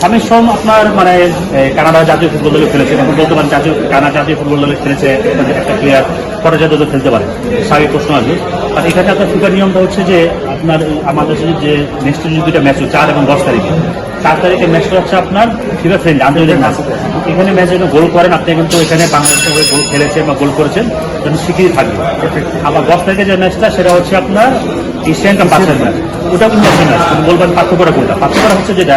স্বামীর সোম আপনার মানে কানাডা জাতীয় ফুটবল দলে খেলেছে এখন বর্তমান জাতীয়, কানাডা জাতীয় ফুটবল দলে খেলেছে মানে একটা প্লেয়ার পর্যায়ে দলে খেলতে পারে। স্বাভাবিক প্রশ্ন আসবে। আর এখানে আপনার ফিফার নিয়মটা হচ্ছে যে, আপনার আমাদের যে নেক্সট দুইটা ম্যাচ চার এবং দশ তারিখে। চার তারিখে ম্যাচটা হচ্ছে আপনার ফিফা ফ্রেন্ড আন্তর্জাতিক ম্যাচ এখানে ম্যাচ যখন গোল করেন আপনি কিন্তু এখানে বাংলাদেশের হয়ে গোল খেলেছেন বা গোল করেছেন যেন স্বীকৃতি থাকবে। আবার দশ তারিখে যে ম্যাচটা সেটা হচ্ছে আপনার এশিয়ান কাপ বাচ্চার ম্যাচ। ওটা কিন্তু ম্যাচ। বলবেন পার্থক্যটা কোনটা? পার্থক্যটা হচ্ছে যেটা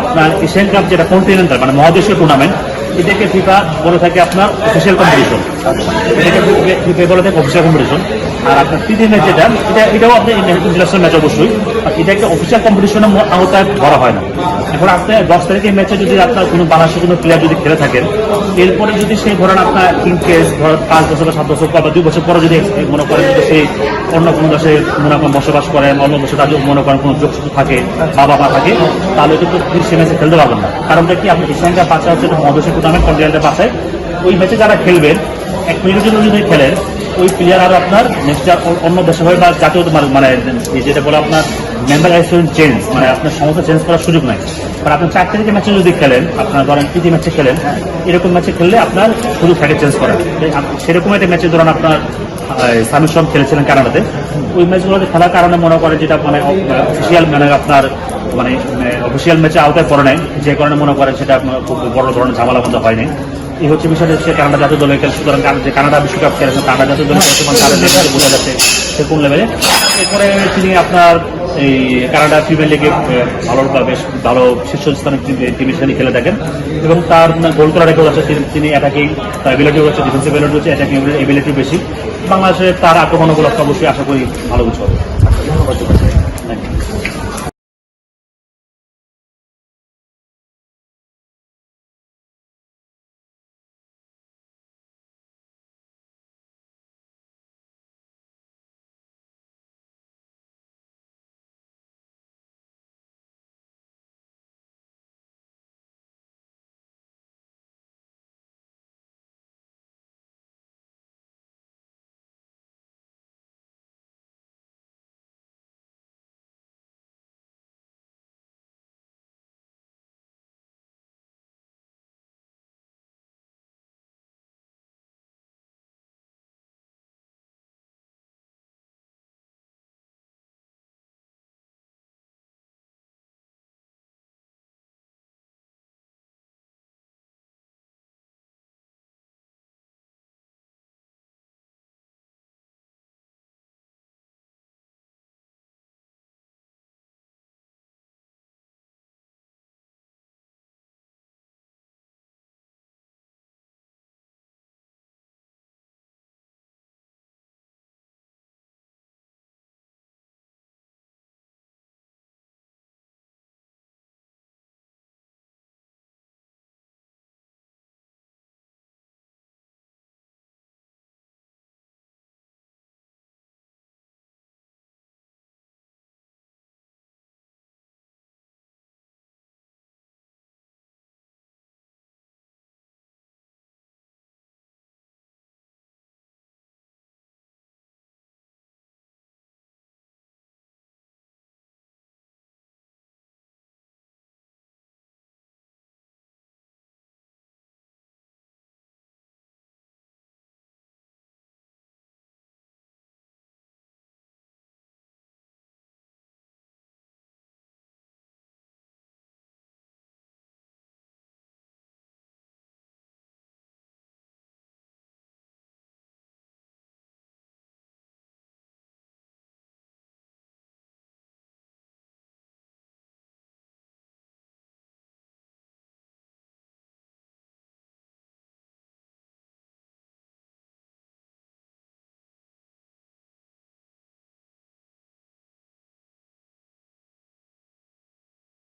আপনার এশিয়ান কাপ যেটা কন্টিনেন্টাল মানে মহাদেশীয় টুর্নামেন্ট এটাকে ফিফা বলে থাকে আপনার অফিসিয়াল কম্পিটিশন এটাকে ফিফা বলে থাকে অফিসিয়াল কম্পিটিশন আর আপনার তৃতীয় ম্যাচ যেটা এটা এটাও আপনি ইন্টারন্যাশনাল ম্যাচ অবশ্যই। এটা একটা অফিসিয়াল কম্পিটিশনের আওতায় ধরা হয় না। এখন আপনি দশ তারিখের ম্যাচে যদি আপনার কোনো বাংলাদেশের কোনো প্লেয়ার যদি খেলে থাকেন, এরপরে যদি সেই ধরেন আপনার ইন কেস ধরেন পাঁচ বছর বা সাত বছর বা দুই বছর পরে যদি মনে করেন যে সেই অন্য কোনো দেশে মনে করেন বসবাস করেন, অন্য দেশে তাদের মনে করেন কোনো যোগসূত্র থাকে, বাবা মা থাকে, তাহলে কিন্তু সে ম্যাচে খেলতে পারবেন না। কারণটা কি আপনি কাপ বাচ্চা হচ্ছে মহাদেশের টুর্নামেন্ট কন্টিনেন্টের পাশে। ওই ম্যাচে যারা খেলবেন, এক মিনিটের জন্য যদি খেলেন, ওই প্লেয়ার আর আপনার নেক্সট অন্য দেশে হয় বা জাতীয় মানে- মানে যেটা বলে আপনার মেম্বার চেঞ্জ মানে আপনার সমস্ত চেঞ্জ করার সুযোগ নাই। আর আপনার চার তারিখের ম্যাচে যদি খেলেন, আপনার ধরেন প্রীতি ম্যাচে খেলেন, এরকম ম্যাচে খেললে আপনার সুযোগ থাকে চেঞ্জ করার। সেরকম একটা ম্যাচে ধরেন আপনার সামির সব খেলেছিলেন কানাডাতে। ওই ম্যাচগুলোতে খেলার কারণে মনে করে যেটা মানে অফিসিয়াল মানে আপনার মানে অফিসিয়াল ম্যাচে আওতায় পড়ে নাই। যে কারণে মনে করেন সেটা খুব বড় ধরনের ঝামেলা মধ্যে হয়নি। এই হচ্ছে বিষয়টা হচ্ছে কানাডা জাতীয় দলে খেলে সুতরাং যে কানাডা বিশ্বকাপ খেলেছেন, কানাডা জাতীয় দলে বর্তমান বোঝা যাচ্ছে সে কোন লেভেলে এরপরে তিনি আপনার এই কানাডা প্রিমিয়ার লিগে ভালো বেশ ভালো শীর্ষস্থানে টিমের সাথে খেলে থাকেন এবং তার গোল করার রেকর্ড আছে, তিনি- অ্যাটাকিং তার এবিলিটি হচ্ছে ডিফেন্সিভ এবিলিটি হচ্ছে অ্যাটাকিং এবিলিটি বেশি। বাংলাদেশে তার আক্রমণ অবশ্যই আশা করি ভালো কিছু হবে।